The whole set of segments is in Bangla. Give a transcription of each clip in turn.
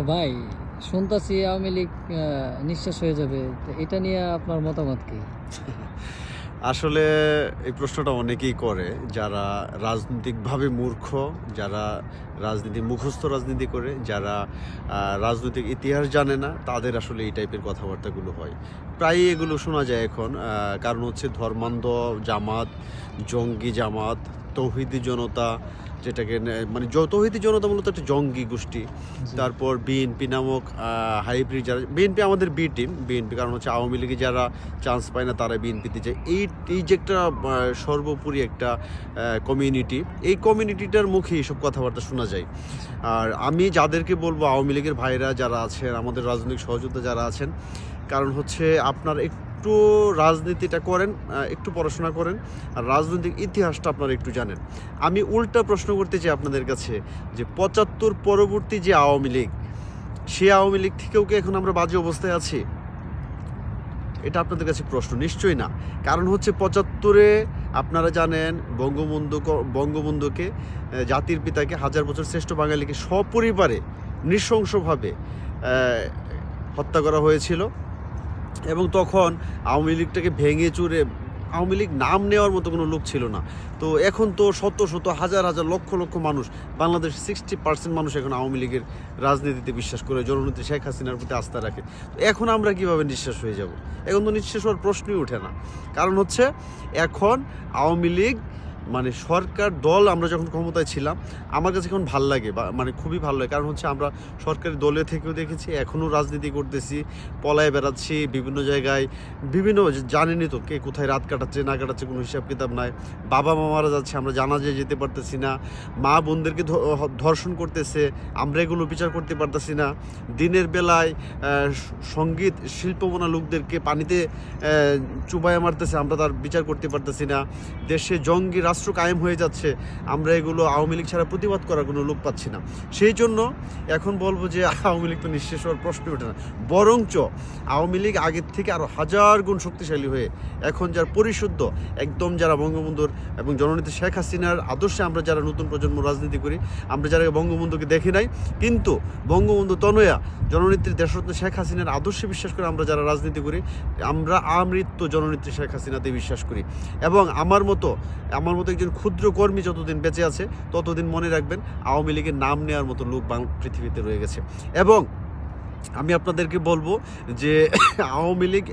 তো ভাই, শুনতাছি আওয়ামী লীগ নিঃশেষ হয়ে যাবে। এটা নিয়ে আপনার মতামত কি? আসলে এই প্রশ্নটা অনেকেই করে, যারা রাজনৈতিকভাবে মূর্খ, যারা রাজনীতি, মুখস্থ রাজনীতি করে, যারা রাজনৈতিক ইতিহাস জানে না, তাদের আসলে এই টাইপের কথাবার্তাগুলো হয়। প্রায়ই এগুলো শোনা যায় এখন কারণ হচ্ছে ধর্মান্ধ জামাত, জঙ্গি জামাত তৌহিদি জনতা যেটাকে মানে তৌহিদি জনতা মূলত একটা জঙ্গি গোষ্ঠী। তারপর বিএনপি নামক হাইব্রিড যারা বিএনপি আমাদের বি টিম বিএনপি কারণ হচ্ছে আওয়ামী লীগে যারা চান্স পায় না তারা বিএনপিতে যায়। এই এই যে একটা সর্বোপরি একটা কমিউনিটি এই কমিউনিটিটার মুখে এইসব কথাবার্তা শোনা যায়। আর আমি যাদেরকে বলব আওয়ামী লীগের ভাইরা যারা আছেন আমাদের রাজনৈতিক সহযোদ্ধা যারা আছেন কারণ হচ্ছে আপনার একটু রাজনীতিটা করেন একটু পড়াশোনা করেন, আর রাজনৈতিক ইতিহাসটা আপনারা একটু জানেন। আমি উল্টা প্রশ্ন করতে চাই আপনাদের কাছে যে পঁচাত্তর পরবর্তী যে আওয়ামী লীগ, সে আওয়ামী লীগ থেকেও কি এখন আমরা বাজে অবস্থায় আছি? এটা আপনাদের কাছে প্রশ্ন, নিশ্চয়ই না। কারণ হচ্ছে পঁচাত্তরে আপনারা জানেন বঙ্গবন্ধু বঙ্গবন্ধুকে জাতির পিতাকে হাজার বছর শ্রেষ্ঠ বাঙালিকে সপরিবারে নৃশংসভাবে হত্যা করা হয়েছিল। এবং তখন আওয়ামী লীগটাকে ভেঙে চুরে আওয়ামী লীগ নাম নেওয়ার মতো কোনো লোক ছিল না। তো এখন তো শত শত, হাজার হাজার, লক্ষ লক্ষ মানুষ, বাংলাদেশ সিক্সটি পার্সেন্ট মানুষ এখন আওয়ামী লীগের রাজনীতিতে বিশ্বাস করে, জননেত্রী শেখ হাসিনার প্রতি আস্থা রাখে। তো এখন আমরা কীভাবে নিঃশ্বাস হয়ে যাব? এখন তো নিঃশ্বাস হওয়ার প্রশ্নই ওঠে না। কারণ হচ্ছে এখন আওয়ামী লীগ মানে সরকার দল আমরা যখন ক্ষমতায় ছিলাম আমার কাছে এখন ভালো লাগে মানে খুবই ভালো লাগে। কারণ হচ্ছে আমরা সরকারি দলে থেকেও দেখেছি এখনও রাজনীতি করতেছি পলায় বেড়াচ্ছি বিভিন্ন জায়গায়। বিভিন্ন জানেনই তো কে কোথায় রাত কাটাচ্ছে না কাটাচ্ছে কোনো হিসাব কিতাব নাই। বাবা মা মারা যাচ্ছে আমরা জানাজে যেতে পারতেছি না। মা বোনদেরকে ধর্ষণ করতেছে আমরা এগুলো বিচার করতে পারতেছি না। দিনের বেলায় সংগীত শিল্পমনা লোকদেরকে পানিতে আহ, চুবাইয়া মারতেছে আমরা তার বিচার করতে পারতেছি না। দেশে জঙ্গি রাষ্ট্র কায়েম হয়ে যাচ্ছে, আমরা এগুলো আওয়ামী লীগ ছাড়া প্রতিবাদ করার কোনো লোক পাচ্ছি না। সেই জন্য এখন বলব যে আওয়ামী লীগ তো নিঃশেষ হওয়ার প্রশ্নই ওঠে না। বরঞ্চ আওয়ামী লীগ আগের থেকে আরও হাজার গুণ শক্তিশালী হয়ে এখন যার পরিশুদ্ধ একদম যারা বঙ্গবন্ধুর এবং জননেত্রী শেখ হাসিনার আদর্শে আমরা যারা নতুন প্রজন্ম রাজনীতি করি, আমরা যারা বঙ্গবন্ধুকে দেখি নাই, কিন্তু বঙ্গবন্ধু তনয়া, জননেত্রী দেশরত্ন শেখ হাসিনার আদর্শে বিশ্বাস করে আমরা যারা রাজনীতি করি, আমরা আমৃত্য জননেত্রী শেখ হাসিনাতে বিশ্বাস করি। এবং আমার মতো, আমার মতো একজন ক্ষুদ্র কর্মী যতদিন বেঁচে আছে, ততদিন মনে রাখবেন আওয়ামী লীগের নাম নেওয়ার মতো লোক বাং- পৃথিবীতে রয়ে গেছে। এবং আমি আপনাদেরকে বলব যে আওয়ামী লীগ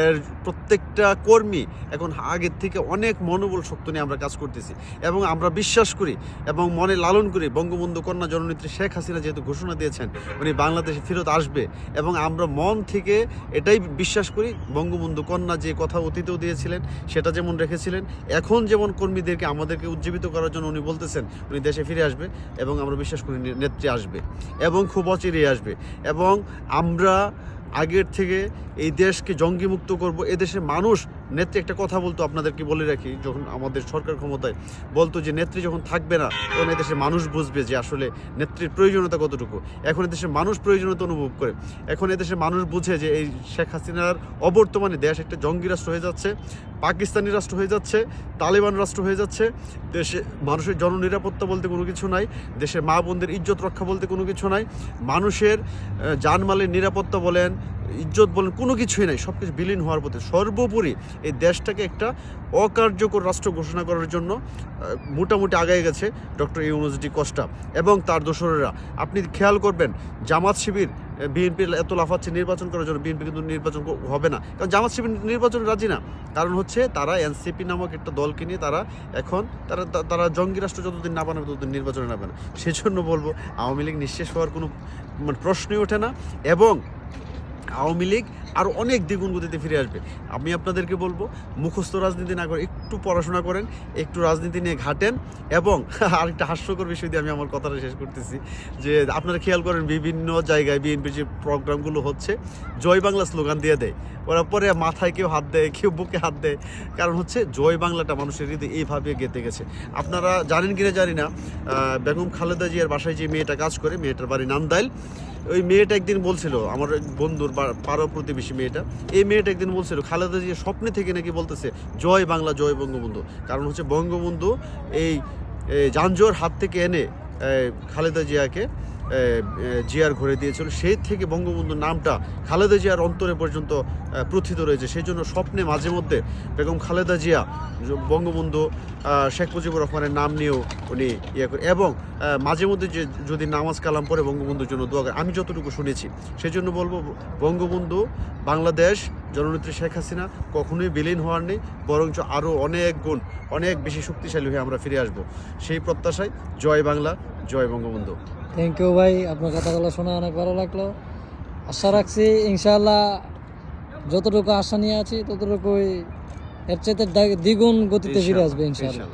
এর প্রত্যেকটা কর্মী এখন আগের থেকে অনেক মনোবল শক্ত নিয়ে আমরা কাজ করতেছি। এবং আমরা বিশ্বাস করি এবং মনে লালন করি বঙ্গবন্ধু কন্যা জননেত্রী শেখ হাসিনা যেহেতু ঘোষণা দিয়েছেন, উনি বাংলাদেশে ফেরত আসবে এবং আমরা মন থেকে এটাই বিশ্বাস করি, বঙ্গবন্ধু কন্যা যে কথা অতীতেও দিয়েছিলেন, সেটা যেমন রেখেছিলেন, এখন যেমন কর্মীদেরকে আমাদেরকে উজ্জীবিত করার জন্য উনি বলতেছেন, উনি দেশে ফিরে আসবে এবং আমরা বিশ্বাস করি নেত্রী আসবে এবং খুব অচিরেই আসবে। এবং আমরা আগের থেকে এই দেশকে জঙ্গিমুক্ত করব এ দেশের মানুষ নেত্রী একটা কথা বলতো, আপনাদেরকে বলে রাখি, যখন আমাদের সরকার ক্ষমতায় বলতো যে নেত্রী যখন থাকবে না, তখন এদেশের মানুষ বুঝবে যে আসলে নেত্রীর প্রয়োজনীয়তা কতটুকু। এখন এদেশের মানুষ প্রয়োজনীয়তা অনুভব করে। এখন এদেশের মানুষ বুঝে যে এই শেখ হাসিনার অবর্তমানে দেশ একটা জঙ্গি রাষ্ট্র হয়ে যাচ্ছে, পাকিস্তানি রাষ্ট্র হয়ে যাচ্ছে, তালেবান রাষ্ট্র হয়ে যাচ্ছে, দেশে মানুষের জননিরাপত্তা বলতে কোনো কিছু নাই, দেশের মা বোনদের ইজ্জত রক্ষা বলতে কোনো কিছু নাই, মানুষের জানমালের নিরাপত্তা বলেন ইজ্জত বলেন, কোনো কিছুই নাই সব কিছু বিলীন হওয়ার পথে। সর্বোপরি এই দেশটাকে একটা অকার্যকর রাষ্ট্র ঘোষণা করার জন্য মোটামুটি আগায় গেছে ডক্টর ইউনিভার্সিটি কস্টা এবং তার দোসরেরা। আপনি খেয়াল করবেন, জামাত শিবির বিএনপি এত লাফাচ্ছে নির্বাচন করার জন্য, বিএনপি কিন্তু নির্বাচন হবে না। কারণ জামাত শিবির নির্বাচনে রাজি না। কারণ হচ্ছে তারা এনসিপি নামক একটা দলকে নিয়ে তারা এখন, তারা তারা জঙ্গি রাষ্ট্র যতদিন না বানাবে, ততদিন নির্বাচনে নামবে না। সেজন্য বলব, আওয়ামী লীগ নিঃশেষ হওয়ার কোনো মানে প্রশ্নই ওঠে না এবং আওয়ামী লীগ আরও অনেক দ্বিগুণ গতিতে ফিরে আসবে। আমি আপনাদেরকে বলব, মুখস্থ রাজনীতি না করে একটু পড়াশোনা করেন, একটু রাজনীতি নিয়ে ঘাটেন এবং আরেকটা হাস্যকর বিষয় দিয়ে আমি আমার কথাটা শেষ করতেছি, যে আপনারা খেয়াল করেন বিভিন্ন জায়গায় বিএনপির যে প্রোগ্রামগুলো হচ্ছে, জয় বাংলা স্লোগান দিয়ে দেয়। ওরা পরে মাথায় কেউ হাত দেয়, কেউ বুকে হাত দেয়। কারণ হচ্ছে জয় বাংলাটা মানুষের হৃদয় এইভাবে গেঁথে গেছে। আপনারা জানেন কিনা জানি না বেগম খালেদা জিয়ার বাসায় যে মেয়েটা কাজ করে, মেয়েটার বাড়ি নান্দাইল। ওই মেয়েটা একদিন বলছিল, আমার বন্ধুর পারো প্রতিবেশী মেয়েটা, এই মেয়েটা একদিন বলছিল, খালেদা জিয়া স্বপ্নে থেকে নাকি বলতেছে, জয় বাংলা, জয় বঙ্গবন্ধু। কারণ হচ্ছে বঙ্গবন্ধু এই যানজোর হাত থেকে এনে খালেদা জিয়াকে জিয়ার ঘরে দিয়েছিল। সেই থেকে বঙ্গবন্ধুর নামটা খালেদা জিয়ার অন্তরে পর্যন্ত প্রথিত রয়েছে। সেই জন্য স্বপ্নে মাঝে মধ্যে বেগম খালেদা জিয়া, বঙ্গবন্ধু শেখ মুজিবুর রহমানের নাম নিয়েও উনি ইয়ে করে এবং মাঝে মধ্যে যে যদি নামাজ কালাম পরে বঙ্গবন্ধুর জন্য দোয়া করে আমি যতটুকু শুনেছি, সেই জন্য বলব, বঙ্গবন্ধু, বাংলাদেশ, জননেত্রী শেখ হাসিনা কখনোই বিলীন হওয়ার নেই, বরঞ্চ আরও অনেক গুণ, অনেক বেশি শক্তিশালী হয়ে আমরা ফিরে আসব। সেই প্রত্যাশায় জয় বাংলা, জয় বঙ্গবন্ধু। থ্যাংক ইউ ভাই। আপনার কথাগুলো শোনা অনেক ভালো লাগল। আশা রাখছি ইনশাল্লাহ যতটুকু আশা নিয়ে আছি ততটুকুই এর চাইতে দ্বিগুণ গতিতে ফিরে আসবে ইনশাল্লাহ